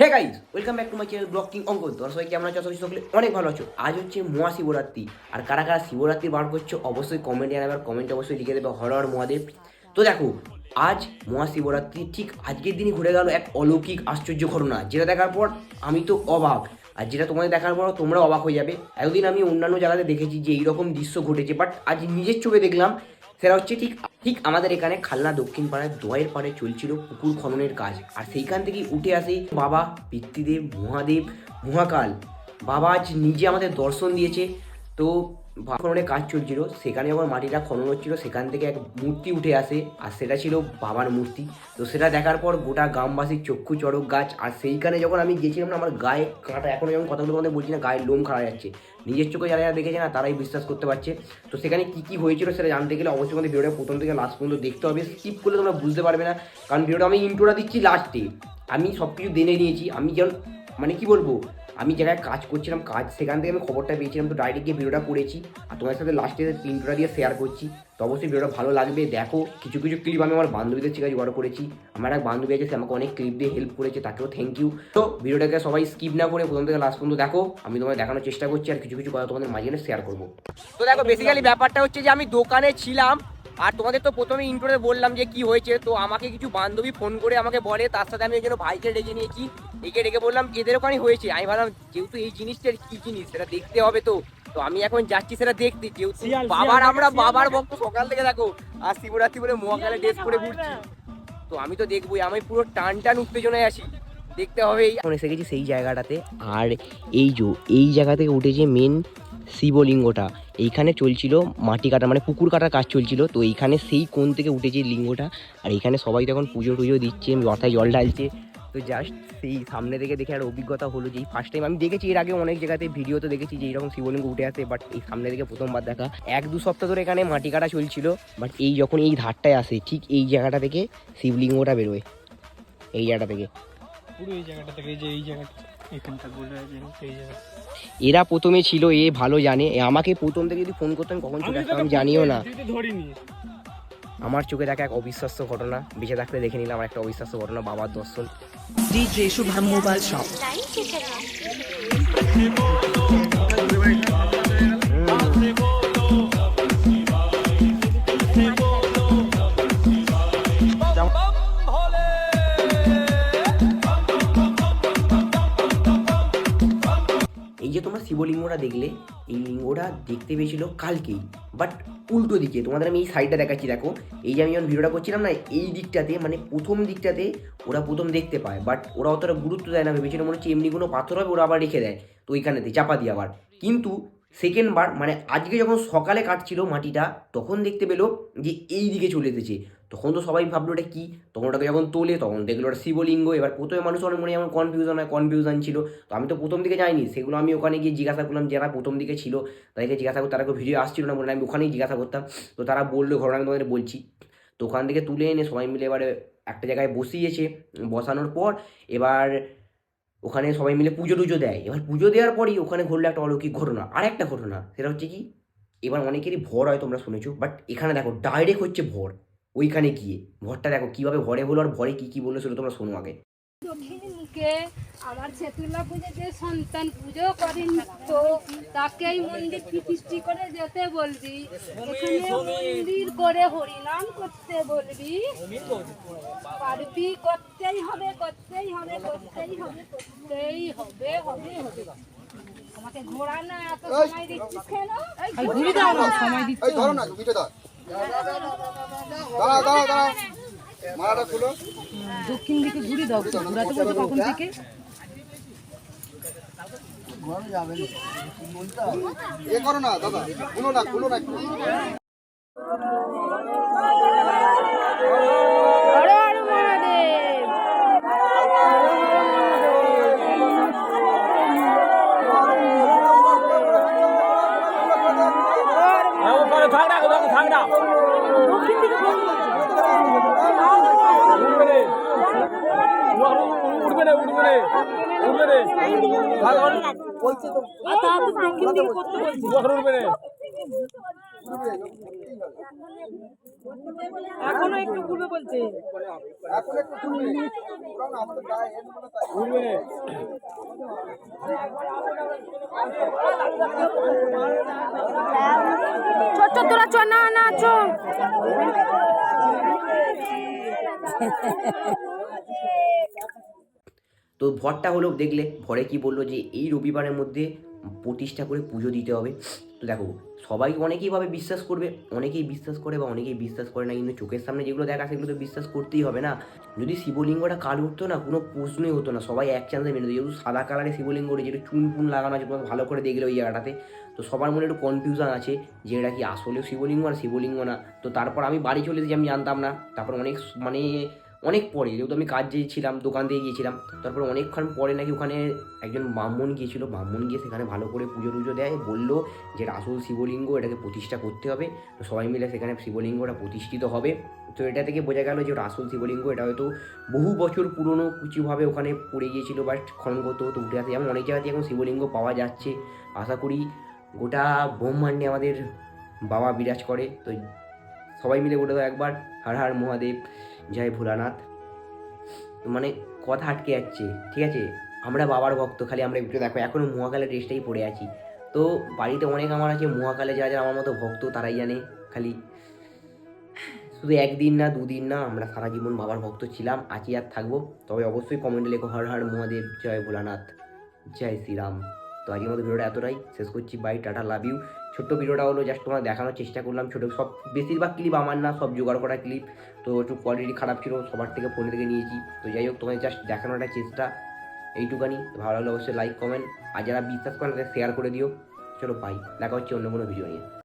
Hey guys welcome back to my channel vlog king তোমরা সবাই কেমন আছো? করি সকলে অনেক ভালো আছো। আজ হচ্ছে মহা শিবরাত্রি আর কারা কারা শিবরাত্রি বার করছ, অবশ্যই কমেন্টে জানাবে, আর কমেন্টে অবশ্যই লিখে দেবে হর হর মহাদেব। তো দেখো, আজ মহাশিবরাত্রি ঠিক আজকের দিনই ঘুরে গেল এক অলৌকিক আশ্চর্য ঘটনা। যেটা দেখার পর আমি তো অবাক। আর যেটা তোমাদের দেখার পর তোমরা অবাক হয়ে যাবে। এতদিন আমি অন্যান্য জায়গাতে দেখেছি যে এইরকম দৃশ্য ঘটেছে বাট আজ নিজের চোখে দেখলাম, সেটা হচ্ছে ঠিক ঠিক আমাদের এখানে খালনা দক্ষিণ পাড়ায় দোয়ের পাড়ে চলছিল পুকুর খননের কাজ। আর সেইখান থেকেই উঠে আসে বাবা পিতৃদেব, মহাদেব, মহাকাল। বাবা আজ নিজে আমাদের দর্শন দিয়েছে। তো খননের কাজ চলছিল, সেখানে যখন মাটিটা খনন হচ্ছিল, সেখান থেকে এক মূর্তি উঠে আসে, আর সেটা ছিল বাবার মূর্তি। তো সেটা দেখার পর গোটা গ্রামবাসীর চক্ষু চড়ক গাছ, আর সেইখানে যখন আমি গেছিলাম না, আমার গায়ে কাঁটা, এখনও যখন কথাগুলো তোমাদের বলছি না, গায়ের লোম খাড়া যাচ্ছে। নিজের চোখে যারা যারা দেখেছে না, তারাই বিশ্বাস করতে পারছে। তো সেখানে কী কী হয়েছিল সেটা জানতে গেলে অবশ্যই আমাদের ভিডিওটা প্রথম থেকে লাস্ট পর্যন্ত দেখতে হবে। স্কিপ করলে তোমরা বুঝতে পারবে না, কারণ ভিডিওটা আমি ইন্ট্রোটা দিচ্ছি লাস্টে আমি সব কিছু জেনে নিয়েছি, আমি যেমন মানে কি বলব? আমি জায়গায় কাজ করছিলাম, কাজ সেখান থেকে আমি খবরটা পেয়েছিলাম, তো ডাইরেক্ট গিয়ে ভিডিওটা করেছি। আর তোমার সাথে লাস্টে ইন্ট্রোটা দিয়ে শেয়ার করছি। তো অবশ্যই ভিডিওটা ভালো লাগবে। দেখো, কিছু কিছু ক্লিপ আমি আমার বান্ধবীদের থেকে জোগাড় করেছি। আমার এক বান্ধবী আছে, সে আমাকে অনেক ক্লিপ দিয়ে হেল্প করেছে, তাকেও থ্যাংক ইউ তো ভিডিওটাকে সবাই স্কিপ না করে প্রথম থেকে লাস্ট পর্যন্ত দেখো, আমি তোমায় দেখানোর চেষ্টা করছি, আর কিছু কিছু কথা তোমাদের মাঝখানে শেয়ার করব। তো দেখো বেসিক্যালি ব্যাপারটা হচ্ছে যে আমি দোকানে ছিলাম আর তোমাদের তো প্রথমে ইন্ট্রোতে বললাম যে কি হয়েছে তো আমাকে কিছু বান্ধবী ফোন করে আমাকে বলে তার সাথে আমি ওই জন্য ভাইকে ডেকে নিয়েছি। একে ডেকে বললাম এদের ওখানে হয়েছে? আমি ভাবলাম যেহেতু এই জিনিসটার কি জিনিস? সেটা দেখতে হবে তো। তো আমি এখন যাচ্ছি সেটা দেখতে। যেহেতু বাবার আমরা বাবার। ভক্ত সকাল থেকে দেখো আর শিবরাত্রি বলে মহাকালে ড্রেস পরে ঘুরছি। তো আমি তো দেখবোই আমি পুরো টান টান উত্তেজনায় আছি। দেখতে হবে এখন এসে গেছি সেই জায়গাটাতে। আর এই যে, এই জায়গা থেকে উঠেছে মেন শিবলিঙ্গটা, এইখানে চলছিল মাটি কাটা মানে পুকুর কাটার কাজ চলছিল। তো এইখানে সেই কোণ থেকে উঠেছে লিঙ্গটা। আর এইখানে সবাই তখন পুজো টুজো দিচ্ছে, মাথায় জল ঢালছে। তো জাস্ট সেই সামনে থেকে দেখে আর অভিজ্ঞতা হলো যে ফার্স্ট টাইম আমি দেখেছি এর আগে অনেক জায়গাতে ভিডিওতে দেখেছি যে এরকম শিবলিঙ্গ উঠে আসে। বাট এই সামনে থেকে প্রথমবার দেখা। এক দু সপ্তাহ ধরে এখানে মাটি কাটা চলছিল। বাট এই যখন এই ধারটায় আসে, ঠিক এই জায়গাটা থেকে শিবলিঙ্গটা বেরোয়। এই জায়গাটা থেকে। পুরো এই জায়গাটা থেকে এই যে এই জায়গাটা এখানটা বলে আছে এই জায়গা। এরা প্রথমে ছিল এ ভালো জানে। এ আমাকে প্রথম থেকে যদি ফোন করতেন কখন চলে আসতাম আমি জানিও না। ধরিনি। আমার চোখে দেখা এক অবিশ্বাস্য ঘটনা। বেঁচে থাকতে দেখে নিলাম আমার একটা অবিশ্বাস্য ঘটনা বাবার দর্শন। Mobile Shop. যে তোমরা শিবলিঙ্গটা দেখলে, এই লিঙ্গটা দেখতে পেয়েছিল কালকেই। বাট উল্টো দিকে, তোমাদের আমি এই সাইডটা দেখাচ্ছি, দেখো। এই যে আমি যখন ভিডিওটা করছিলাম না, এই দিকটাতে মানে প্রথম দিকটাতে ওরা প্রথম দেখতে পায়। বাট ওরা অতটা গুরুত্ব দেয় না ভেবেছিল মনে হচ্ছে এমনি কোনো পাথর হবে, ওরা আবার রেখে দেয়। তো ওইখানেতে, চাপা দিয়ে আবার। কিন্তু সেকেন্ড বার মানে আজকে যখন সকালে কাটছিল মাটিটা, তখন দেখতে পেল যে এই দিকে চলে এসেছে। তখন তো সবাই ভাবলো ওটা কী? তখন ওটাকে যখন তোলে, তখন দেখল ওটা শিবলিঙ্গ। এবার প্রথমে মানুষ অনেক মনে যেমন কনফিউশন হয় কনফিউশন ছিল। তো আমি তো প্রথম দিকে যাইনি। সেগুলো আমি ওখানে গিয়ে জিজ্ঞাসা করলাম যারা প্রথম দিকে ছিল। তাদেরকে জিজ্ঞাসা করতে তারা ভিডিও আসছিল না বলে। আমি ওখানেই জিজ্ঞাসা করতাম। তো তারা বলল, ঘটনা আমি তোমাদের বলছি। তো ওখান থেকে তুলে এনে সবাই মিলে এবারে একটা জায়গায় বসিয়েছে বসানোর পর। এবার ওখানে সবাই মিলে পুজো টুজো দেয়। এবার পুজো দেওয়ার পরই ওখানে ঘটলো একটা অলৌকিক ঘটনা। আর একটা ঘটনা, সেটা হচ্ছে কি? এবার অনেকেরই ভর হয়, তোমরা শুনেছো। বাট এখানে দেখো ডাইরেক্ট হচ্ছে ভর। ওইখানে গিয়ে। ভরটা দেখো কীভাবে ভরে হলো আর ভরে কি কি বলল সেটা তোমরা শোনো আগে। দক্ষিণকে আমার ছেতুলা পুজো যে সন্তান পুজো করেন তো তাকেই মন্দির প্রতিষ্ঠি করে যেতে বলবি। এখানে মন্দির করে হরিনাম করতে বলবি। পারবি করতেই হবে করতেই হবে করতেই হবে করতেই হবে হবে হবে। আমাকে ঘোরা না এত সময় দিচ্ছিস কেন? এই ঘুরি দাও না। সময় এই ধরো না ভিডিও মালাটা খুলো। দক্ষিণ দিকে ঘুরে দাও ঘুরাতে বলছো কখন থেকে? এ করো না দাদা। খুলো না খুলো না একটু ওখানে থাক না ওখানে থাক না উঠবে রে উঠবে রে উঠবে রে উঠবে রে এখনও একটু ঘুরবে বলছে না না তো ভরটা হলো দেখলে, ভরে কি বলল যে এই রবিবারের মধ্যে প্রতিষ্ঠা করে পুজো দিতে হবে। তো দেখো সবাই অনেকেই ভাবে বিশ্বাস করবে, অনেকেই বিশ্বাস করে বা অনেকেই বিশ্বাস করে না, কিন্তু চোখের সামনে যেগুলো দেখা সেগুলো তো বিশ্বাস করতেই হবে না। যদি শিবলিঙ্গটা কালো হতো না, কোনো প্রশ্নই হতো না, সবাই এক চান্সে মেনে যেহেতু সাদা কালারের শিবলিঙ্গ রয়েছে যেটা চুন ফুন লাগানো আছে ভালো করে দেখলে ওই জায়গাটাতে। তো সবার মনে একটু কনফিউশন আছে যে এটা কি আসলেও শিবলিঙ্গ আর শিবলিঙ্গ না। তো তারপর আমি বাড়ি চলে এসেছি, আমি জানতাম না। তারপর অনেক মানে অনেক পরে, যেহেতু আমি কাজ ছিলাম, দোকান দিয়ে গিয়েছিলাম, তারপর অনেকক্ষণ পরে নাকি ওখানে একজন ব্রাহ্মণ গিয়েছিল। ব্রাহ্মণ গিয়ে সেখানে ভালো করে পুজো টুজো দেয়, বলল যে আসল শিবলিঙ্গ এটাকে প্রতিষ্ঠা করতে হবে। তো সবাই মিলে সেখানে শিবলিঙ্গটা প্রতিষ্ঠিত হবে। তো এটা থেকে বোঝা গেল যে ওটা আসল শিবলিঙ্গ এটা হয়তো বহু বছর পুরনো কিছুভাবে ওখানে পড়ে গিয়েছিল বা খনন করতে হতো উঠে আসে। যেমন অনেক জায়গাতে এখন শিবলিঙ্গ পাওয়া যাচ্ছে। আশা করি গোটা ব্রহ্মাণ্ডে আমাদের বাবা বিরাজ করে। তো সবাই মিলে দাও একবার হার হার মহাদেব। জয় ভোলানাথ। মানে কথা আটকে যাচ্ছে, ঠিক আছে? আমরা বাবার ভক্ত, খালি আমরা একটু দেখো এখনও মহাকালের ড্রেসটাই পড়ে আছি। তো বাড়িতে অনেক আমার আছে, মহাকালে যারা যারা আমার মতো ভক্ত, তারাই জানে, খালি শুধু একদিন না, দুদিন না, আমরা সারা জীবন বাবার ভক্ত ছিলাম, আছি আর থাকব। তবে অবশ্যই কমেন্টে লেখো, হর হর মহাদেব, জয় ভোলানাথ, জয় শ্রীরাম। তো আজকের মতো ভিডিওটা এতটাই, শেষ করছি বাই টাটা লাভ ইউ ছোট্ট ভিডিওটা হলো জাস্ট তোমার দেখানোর চেষ্টা করলাম। ছোটো সব, বেশিরভাগ ক্লিপ আমার না, সব জোগাড় করা ক্লিপ তো একটু কোয়ালিটি খারাপ ছিল, সবার থেকে ফোন থেকে নিয়েছি। তো যাই হোক তোমাদের জাস্ট দেখানোর একটা চেষ্টা। এইটুকানি, ভালো লাগলে অবশ্যই লাইক কমেন্ট আর যারা বিশ্বাস করেন তাদের শেয়ার করে দিও। চলো বাই দেখা হচ্ছে অন্য কোনো ভিডিও নিয়ে।